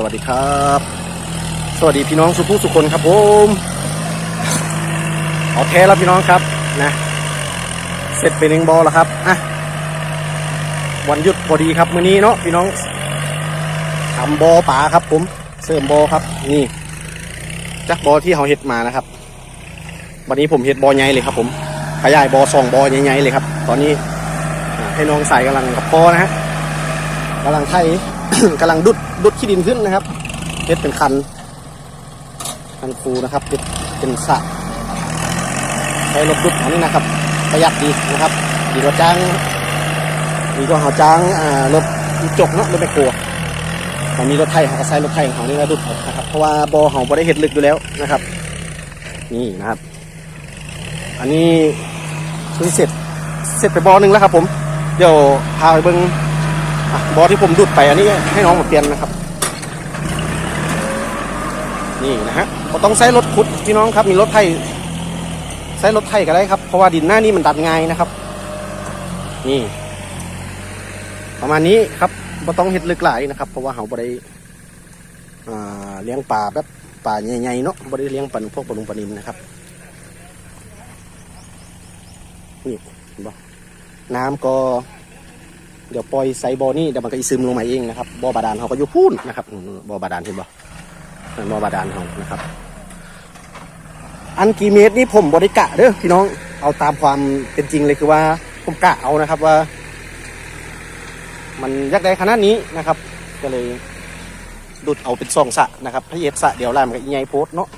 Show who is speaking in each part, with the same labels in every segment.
Speaker 1: สวัสดีครับ สวัสดีพี่น้องสุภูสุคนครับผมโอเคแล้วพี่น้องครับนะเสร็จเป็นหนึ่งบอแล้วครับอะวันหยุดพอดีครับมื้อนี้เนาะพี่น้องทำบอป่าครับ ผมเสริมบอครับ นี่จักบอที่เขาเห็ดมานะครับ วันนี้ผมเห็ดบอใหญ่เลยครับ ผมขยายบอสองบอใหญ่ๆเลยครับ ตอนนี้ให้น้องใส่กำลังกับพอนะฮะกำลังไทย กำลังดุดดุดขี้ดินขึ้นนะครับเฮ็ดเป็นคันคันฟูนะครับเฮ็ดเป็นสระใช้รถดุดอันนี้นะครับ ประหยัดดีนะครับ ดีกว่าจ้างดีกว่าเขาจ้างอ่ารถจกเนาะรถแมคโครเขามีรถไทยเขาก็ใช้รถไทยของเขานี่นะดุดเอานะครับเพราะว่าบอเขาบ่ได้เห็ดลึกอยู่แล้วนะครับ นี่นะครับ อันนี้เพิ่งเสร็จเสร็จไปบอหนึ่งแล้วครับ ผมเดี๋ยวพาไปเบิ้ง บอที่ผมดุดไปอันนี้ให้น้องมาเปลี่ยนนะครับ นี่นะฮะก็ต้องใช้รถขุดพี่น้องครับ มีรถไทยใช้รถไถก็ได้ครับ เพราะว่าดินหน้านี้มันดัดง่ายนะครับ นี่ ประมาณนี้ครับบ่ต้องเฮ็ดลึกหลายนะครับ เพราะว่าเขาบ่ได้อ่าเลี้ยงปลาแบบปลาใหญ่ๆเนาะบ่ได้เลี้ยงปลาพวกปลาลุงปลานินนะครับ นี่เห็นบ่น้ำก็ เดี๋ยวปล่อยใส่บ่อนี่เดี๋ยวมันก็อีซึมลงมาเองนะครับบ่อบาดาลเขาก็อยู่พูนนะครับบ่อบาดาลเห็นบ่นั่นบ่อบาดาลเขานะครับ อันกี่เมตรนี่ผมบริกะเด้อพี่น้องเอาตามความเป็นจริงเลยคือว่าผมกะเอานะครับว่า มันยักได้ขนาดนี้นะครับ ก็เลยดุดเอาเป็นซองสะนะครับถ้าเย็ดสะเดี๋ยวลายมันก็อีไงโพสเนาะ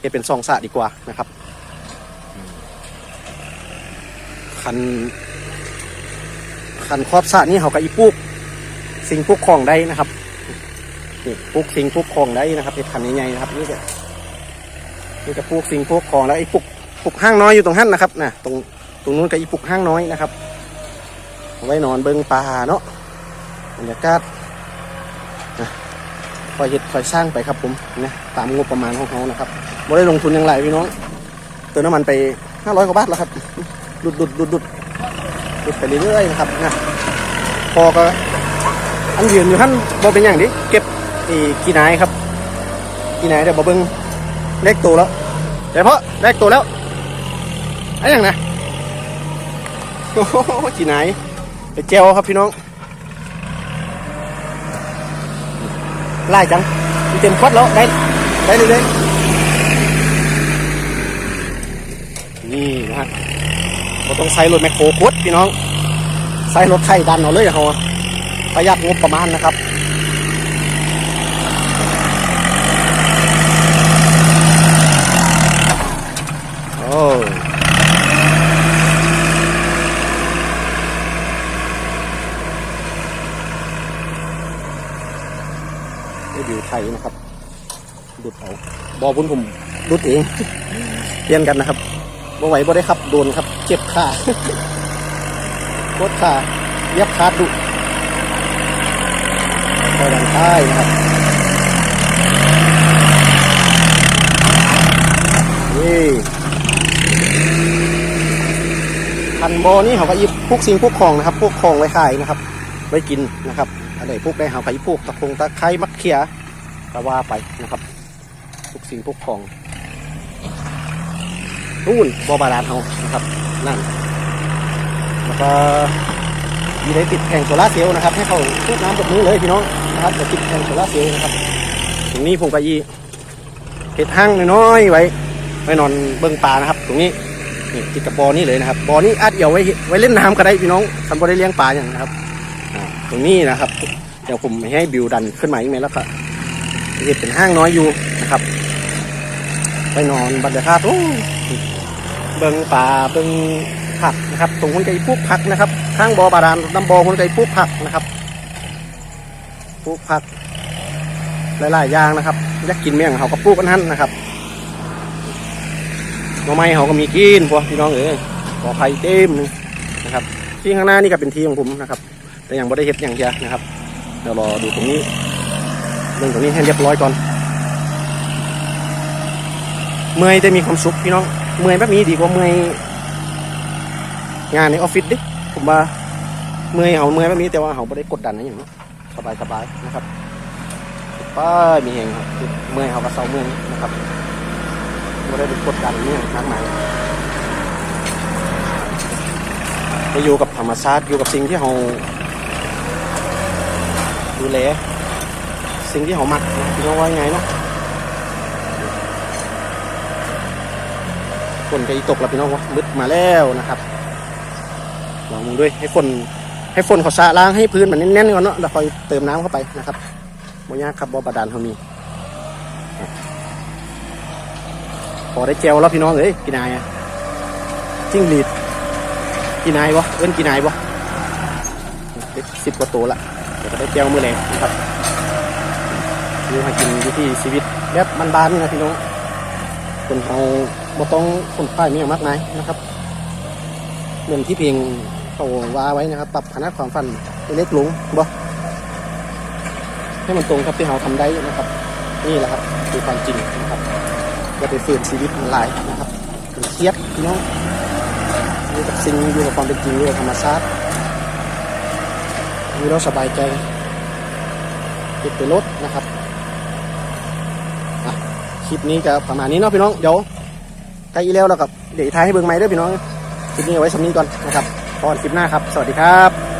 Speaker 1: เย็ดเป็นซองสะดีกว่านะครับคัน คันครอบสระนี่เขาก็อีปลูกสิงปลูกของได้นะครับนี่ปลูกสิงปลูกของได้นะครับเป็นคันใหญ่ๆนะครับนี่จะนี่จะปลูกสิงปลูกของแล้วไอ้ปลูกปลูกห้างน้อยอยู่ตรงหั้นนะครับนะตรงตรงนู้นก็อีปลูกห้างน้อยนะครับ ไว้นอนเบิ้งปลาเนาะบรรยากาศนะคอยเห็ดคอยสร้างไปครับผมนะตามงบประมาณของเขานะครับไม่ได้ลงทุนอย่างไรพี่น้องเติมน้ำมันไปห้าร้อยกว่าบาทแล้วครับดุดดุดดุดดุด ดุดไปเรื่อยๆนะครับนะพอก็อันยืนอยู่ท่านบอเป็นอย่างนี้เก็บอ้ขี้นายครับขี้นายเดี๋ยวบอเบิ้งเลขตัวแล้วเดี๋ยวเพาะเลขตัวแล้วไอ้ยังนะโอ้โหจีไหนไปเจลครับพี่น้องไล่จังมีเต็มควัดแล้วได้ได้เลยเลยนี่นะฮะ ต้องใช้รถแมคโครคุดพี่น้องใช้รถไถดันเอาเลยเขาประหยัดงบประมาณนะครับโอ้นี่ไทยนะครับ ดุดเอาบอบุญผมดุดเองเปลี่ยนกันนะครับบ่ไหวบ่ได้ครับโดนครับ จ็บขาโคตรขาเย็บขาดดุคอยดันท้ายนะครับ นี่พันโบนี่เขาก็ยิบพวกสิ่งพวกของนะครับ พวกของไว้ขายนะครับ ไว้กินนะครับอันไหนพวกได้เขาก็ยิบพวกตะคงตะไคร้มะเขือก็ว่าไปนะครับพวกสิ่งพวกของ นู่นบอบาดาลเขานะครับนั่นแล้วก็มีได้ติดแผงโซลาเซลล์นะครับให้เขาทุกน้ำกับมือเลยพี่น้องนะครับจะติดแผงโซลาเซลล์นะครับตรงนี้ผมก็ยีเห็ดห้างน้อยๆไว้ไว้นอนเบิ้องปลานะครับ ตรงนี้นี่ติดกับบอนี่เลยนะครับบอนี่อาจเอี่ยวไว้ไว้เล่นน้ำก็ได้พี่น้องทำบอได้เลี้ยงปลาอย่างนะครับตรงนี้นะครับ เดี๋ยวผมให้บิวดันขึ้นมาอีกไหมแล้วก็เห็ดเป็นห้างน้อยอยู่นะครับ ไปนอนบรรยากาศโอ้ เบิงปลาเบิงผักนะครับตรงคนไก่ปลูกผักนะครับ ข้างบอบาดาลน้ำบอคนไก่ปลูกผักนะครับปลูกผักหลายๆอย่างนะครับอยากกินเมี่ยงเขาก็ปลูกกันทันนะครับหน่อไม้เขาก็มีกินพวกพี่น้องเอ้ยขอไข่เต็มนะครับที่ข้างหน้านี่ก็เป็นที่ของผมนะครับ แต่ยังไม่ได้เห็ดอย่างเดียวนะครับเดี๋ยวรอดูตรงนี้เรื่องตรงนี้ให้เรียบร้อยก่อน เมื่อยแต่มีความสุขพี่น้องเมื่อยแบบนี้ดีกว่าเมื่อยงานในออฟฟิศดิผมว่าเมื่อยเขาเมื่อยแบบนี้แต่ว่าเขาไม่ได้กดดันนะอย่างนี้สบายสบายนะครับป้ามีแหงครับเมื่อยเขาก็เศร้าเมื่อยนะครับไม่ได้เป็นกดดันเมื่อยมากมายไปอยู่กับธรรมชาติอยู่กับสิ่งที่เราดูแลสิ่งที่เขามักนะพี่น้องว่ายังไงเนาะ ฝนก็อีตกแล้วพี่น้องวะมืดมาแล้วนะครับลองมึงด้วยให้ฝนให้ฝนเขาสะล้างให้พื้นมันแน่นๆก่อนเนาะแล้วค่อยเติมน้ำเข้าไปนะครับโมยากครับบ่อบาดาลเขามีพอได้เจลแล้วพี่น้องเอ้ยกินนายอะจิ้งหรีดกินนายวะเอิ้นกินนายวะได้สิบกว่าตัวละเดี๋ยวก็ได้เจลมือแรงนะครับนี่มากินวิถีชีวิตแบบบ้านๆนี่นะพี่น้องคนเรา บ่ต้องคนป้ายมีอย่างมากมายนะครับ เหมือนที่เพลงเขาว่าไว้นะครับ ปรับขนาดความฝันเล็กลงบ่ให้มันตรงกับที่เราทำได้นะครับ นี่แหละครับคือความจริงนะครับอย่าไปฝืนชีวิตมันหลายนะครับเป็นเครียดพี่น้องอยู่กับสิ่งอยู่กับความเป็นจริงอยู่กับธรรมชาติอยู่แล้วสบายใจติดไปรถนะครับคลิปนี้ก็ประมาณนี้เนาะพี่น้องเดี๋ยว ใกล้อีแล้วแล้วกับเดี๋ยวท้ายให้เบิ่งไม้ด้วยพี่น้องคลิปนี้เอาไว้สำนี้ก่อนนะครับพอนคลิปหน้าครับ สวัสดีครับ